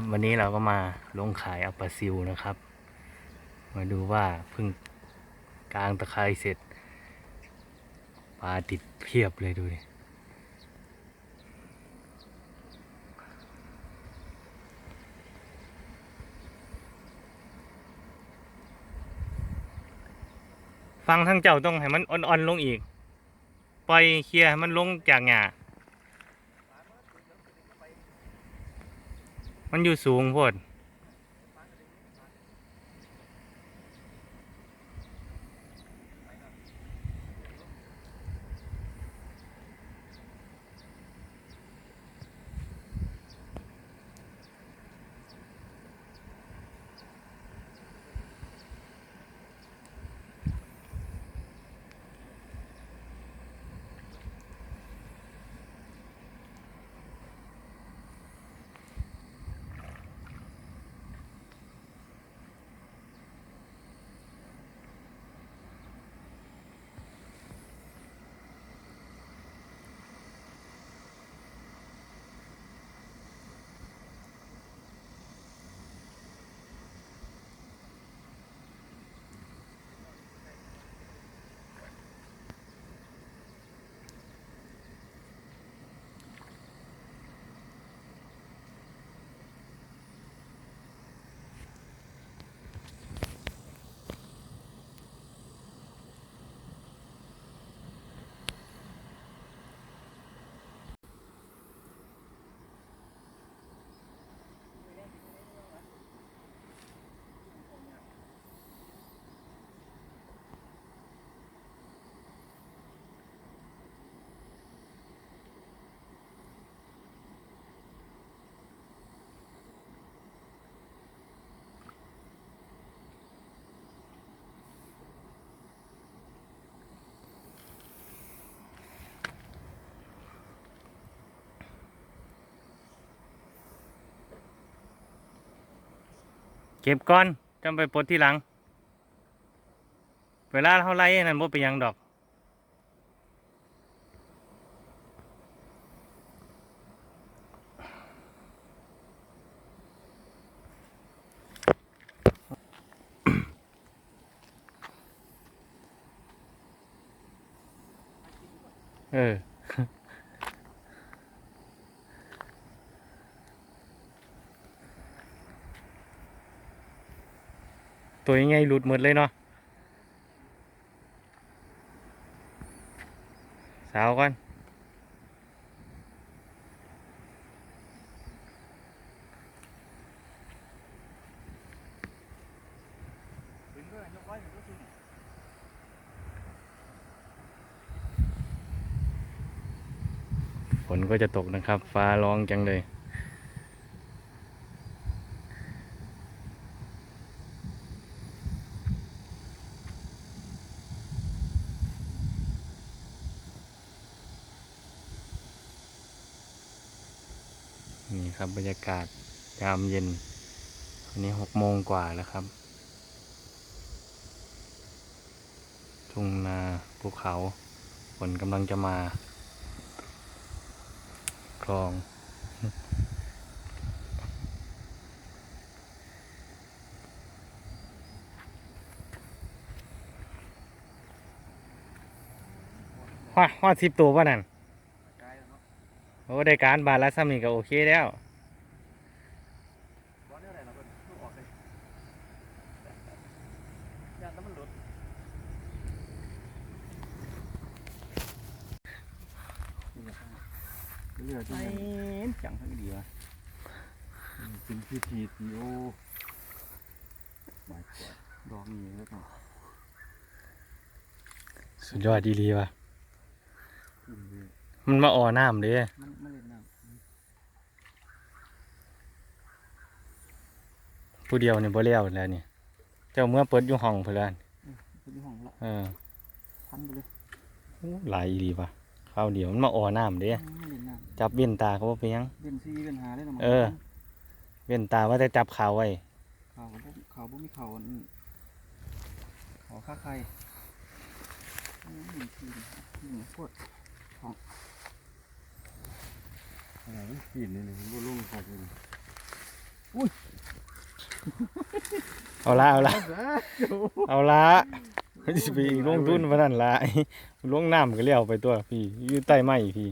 ครับวันนี้เราก็มาลงขายอัปปาซิลนะครับ มาดูว่าเพิ่งกลางตะไคร้เสร็จปลาติดเพียบเลยดูดิฟังทั้งเจ้าต้องให้มันอ่อนๆลงอีก ปล่อยเคลียร์มันลงจากหญ้า มันอยู่สูงโพด เก็บก่อนจำไปปลดที่หลัง เวลาเท่าไรนั่นบ่เป็นยังดอก เออ ตัวยังไงหลุดหมดเลยเนาะสาวก่อนฝนก็จะตกนะครับ ฟ้าร้องจังเลย นี่ครับบรรยากาศยามเย็นวันนี้หกโมงกว่าแล้วครับ ทุ่งนาภูเขาฝนกำลังจะมา คลองว่าว่าสิบตัวป่ะนั่นโอ้ได้การบาทละซ้ำนี่ก็โอเคแล้ว เลือดจังจังทั้งดีวะเป็นพิธีทีโอหมายกว่าดอกนี้แล้วก็สุดยอดดีรีว่ะขึ้นเลยมันมาอ่อน้ำเด้มันไม่เล่นน้ผู้เดียวนี่บ่เลี้ยวแล้วนี่เจ้าเมื่อเปิดอยู่ห้องเพื่อนำเป็นที่ห้องละเออพันไปเลยโอ้หลายอีรีว่ะ ข้าวเดียวมันมาอ่อน้ำเด้ไม่เล่นน้จับเว้นตาเขาบ่เป็นหยังำเป็นซีเป็นหาได้หรอเออ เว้นตาว่าจะจับขาวไว้ข่าวบ่ข่าวบ่มีข่าวอันขอค่าใครอืมทีนี่โคตรของอะไรมันกินนี่นี่มันบ่ลุ่งครับนี่เอาละเอาละเอาละ สิไปลงทุนมานั่นละลงน้ำก็เลี้ยวไปตัวพี่อยู่ใต้ไม้พี่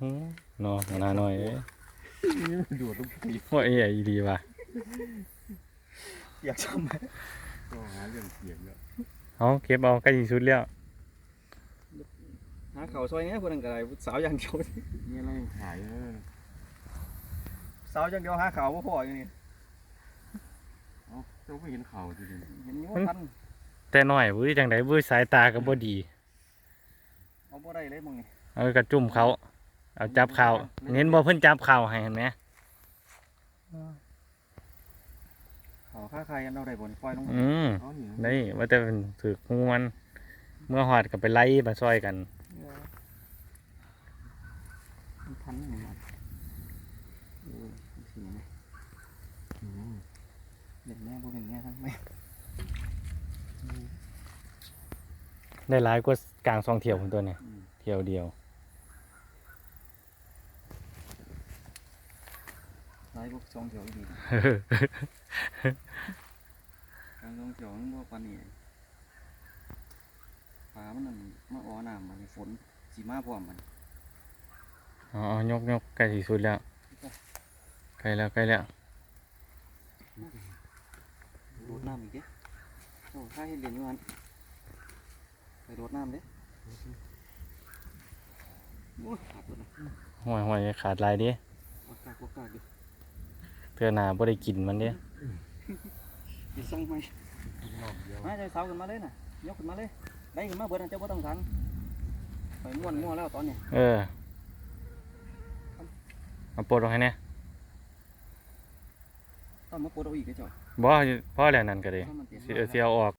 หือเนาะนาหน่อยเอ้ยดูดลูกผีว่าเอ้ยดีว่ะอยากทำไหมก็หาเรื่องเสียงเนี่ยเอาเก็บเอาใกล้สิสุดแล้วหาเขาซอยเนี้ยคนนึงก็ได้สาวอย่างเดียวมีอะไรขายเออสาวอย่างเดียวหาเขาบ่พออยู่นี่เอาเจ้าไม่เห็นเขาจริงเห็นอยู่ว่าทัน แต่น้อยเว้ยจังไดเว้ยสายตาก็บ่ดีเอาบ่ได้เลยมึงนี่เอากระจุ่มเขาเอาจับเขาเน้นบ่เพิ่นจับเขาให้เห็นไหมเขาค่าใครกันเอาได้บ่นี่ปล่อยลงมาอืมๆเอาเนี่ยนี่ว่าแต่เป็นถือกงวนเมื่อหอดก็ไปไล่มาซอยกันมันทันนี่มันเออสีนี่อืมเล่นแม่บ่เป็นแม่ทั้งแม่ ได้หลายกว่ากลางซองเที่ยวของตัวเนี่ยเที่ยวเดียวหลายพวกสองเถียวอีกดีนะการสองเถียวมันบ่ปานนี้ปลามันนั่นมาอ้อน้ำมันฝนสิมาพร้อมมันอ๋อยกยกใกล้ที่สุดแล้วใกล้แล้วใกล้แล้วโดดน้ำอีกเด้โอ้ข้าเห็นเรียนอยู่หันไป โดดน้ำเด้โอ้ยขาดตัวนะห่วยห่วยขาดหลายเดิอากาศอากาศอยู่เทื่อหน้าบ่ได้กินมันเด้อย่าสั่งไหมรอบเดียวมาใจสาวขึ้นมาเลยน่ะยกขึ้นมาเลยได้ขึ้นมาเบิดนะเจ้าบ่ต้องสั่งไปม่วนมั่วแล้วตอนเนี้ยเออเอาปลดออกให้แน่ต้องมาปวดเอาอีกเด้อเจ้าบ่พอแล้วนั่นก็ได้ถ้ามันเปลี่ยนสิเอาสิเอาออก